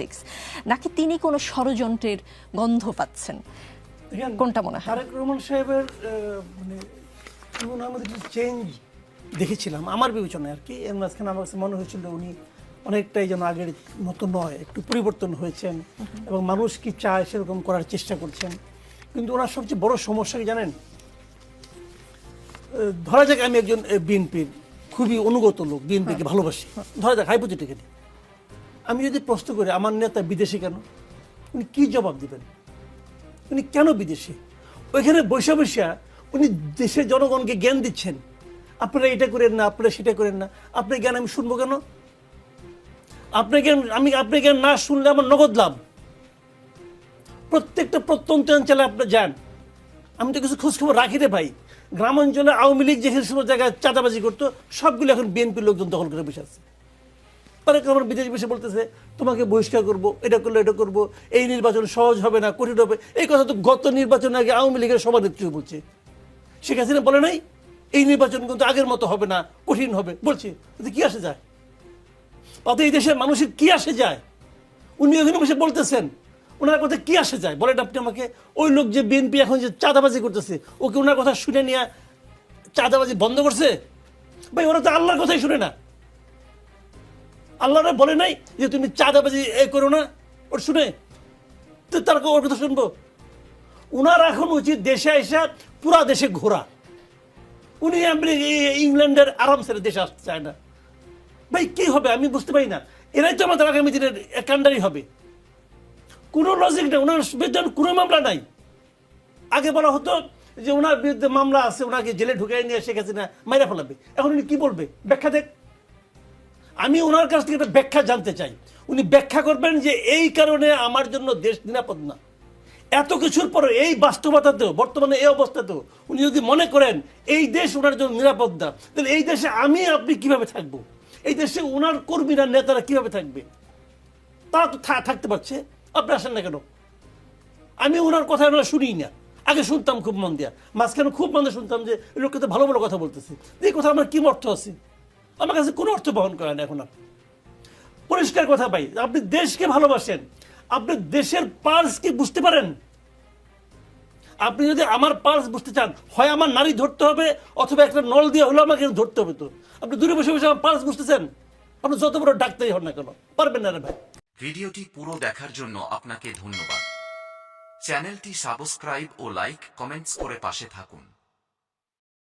Politics নাকি তিনি কোনো ষড়যন্ত্রের গন্ধ পাচ্ছেন? কোনটা মনে হয়? তারেক রহমান সাহেবের মানে আমাদের চেঞ্জ দেখেছিলাম আমার বিবেচনায় আর কি এর মাঝখানে আমার কাছে মনে হয়েছিল উনি অনেকটাই যেন আগের মতো নয় একটু পরিবর্তন হয়েছেন এবং মানুষ কি চায় সেরকম করার চেষ্টা করছেন। কিন্তু ওনার সবচেয়ে বড় সমস্যা কি জানেন? ধরা যাক আমি একজন বিএনপির খুবই অনুগত লোক বিএনপিকে ভালোবাসি। ধরা যাক হাইপোথেটিক্যালি আমি যদি প্রশ্ন করি, আমার নেতা বিদেশি কেন? উনি কি জবাব দিবেন? উনি কেন বিদেশি? ওইখানে বৈশা বৈশা উনি দেশের জনগণকে জ্ঞান দিচ্ছেন। আপনারা এটা করেন না, আপনারা সেটা করেন না। আপনার জ্ঞান আমি শুনব কেন? আপনার জ্ঞান, আমি আপনার জ্ঞান না শুনলে আমার নগদ লাভ। প্রত্যেকটা প্রত্যন্ত অঞ্চলে আপনি যান। আমি তো কিছু খোঁজখবর রাখি রে ভাই। গ্রাম অঞ্চলে আওয়ামী লীগ যেখানে সময় জায়গায় চাঁদাবাজি করতো, সবগুলো এখন বিএনপির লোকজন দখল করে বসে আছে। তারেক রহমান বিদেশে বসে বলতেছে, তোমাকে বহিষ্কার করব, এটা করলে এটা করব, এই নির্বাচন সহজ হবে না, কঠিন হবে। এই কথা তো গত নির্বাচন আগে আওয়ামী লীগের সভানেত্রী বলছে। শেখ হাসিনা বলে নাই, এই নির্বাচন কিন্তু আগের মতো হবে না, কঠিন হবে। বলছে কি আসে যায়? তাতে এই দেশের মানুষের কি আসে যায়? উনি ওখানে বসে বলতেছেন, ওনার কথা কি আসে যায়? বলেন আপনি আমাকে, ওই লোক যে বিএনপি এখন যে চাঁদাবাজি করতেছে, ওকে ওনার কথা শুনে নিয়ে চাঁদাবাজি বন্ধ করছে? ভাই, ওরা তো আল্লাহর কথাই শুনে না। আল্লাহরা বলে নাই যে তুমি চাঁদাবাজি এ করো না। ওর শুনে, তো তার ওর কথা শুনব। উনার এখন উচিত দেশে এসে পুরা দেশে ঘোরা। উনি আমেরি- এই- ইংল্যান্ডের আরাম ছেড়ে দেশে আসতে চায় না। ভাই, কি হবে? আমি বুঝতে পারি না। এরাই তো আমাদের আগামী দিনের কান্ডারি হবে। কোনো লজিক নেই। ওনার বিরুদ্ধে কোনো মামলা নাই। আগে বলা হতো যে ওনার বিরুদ্ধে মামলা আছে ওনাকে জেলে ঢুকাই নিয়ে শেখ হাসিনা মাইরা ফেলাবে। এখন উনি কি বলবে? ব্যাখ্যা দেখ। আমি ওনার কাছ থেকে একটা ব্যাখ্যা জানতে চাই। উনি ব্যাখ্যা করবেন যে এই কারণে আমার জন্য দেশ নিরাপদ না। এত কিছুর পরে এই বাস্তবতাতেও, বর্তমানে এই অবস্থাতেও উনি যদি মনে করেন এই দেশ ওনার জন্য নিরাপদ না, তাহলে এই দেশে আমি, আপনি কীভাবে থাকব? এই দেশে ওনার কর্মীরা, নেতারা কীভাবে থাকবে? তো থা- থাকতে পারছে। আপনি আসেন না কেন? আমি ওনার কথা ওনার শুনি না। আগে শুনতাম খুব মন দিয়া। মাঝখানে খুব মনে শুনতাম যে লোককে তো ভালো ভালো কথা বলতেছে। এই কথা আমার কি অর্থ আছে? আমার কাছে কোনো অর্থ বহন করে না এখন আর পরিষ্কার কথা ভাই, আপনি দেশকে ভালোবাসেন। আপনি দেশের পার্স কি বুঝতে পারেন? আপনি যদি আমার পার্স বুঝতে চান, হয় আমার নারী ধরতে হবে, অথবা একটা নল দিয়ে হলেও আমাকে ধরতে হবে তো। আপনি দূরে বসে বসে আমার পার্স বুঝতেছেন? আপনি যত বড় ডাক্তারই হন না কেন, পারবেন না রে ভাই। ভিডিওটি পুরো দেখার জন্য আপনাকে ধন্যবাদ। চ্যানেলটি সাবস্ক্রাইব ও লাইক কমেন্টস করে পাশে থাকুন।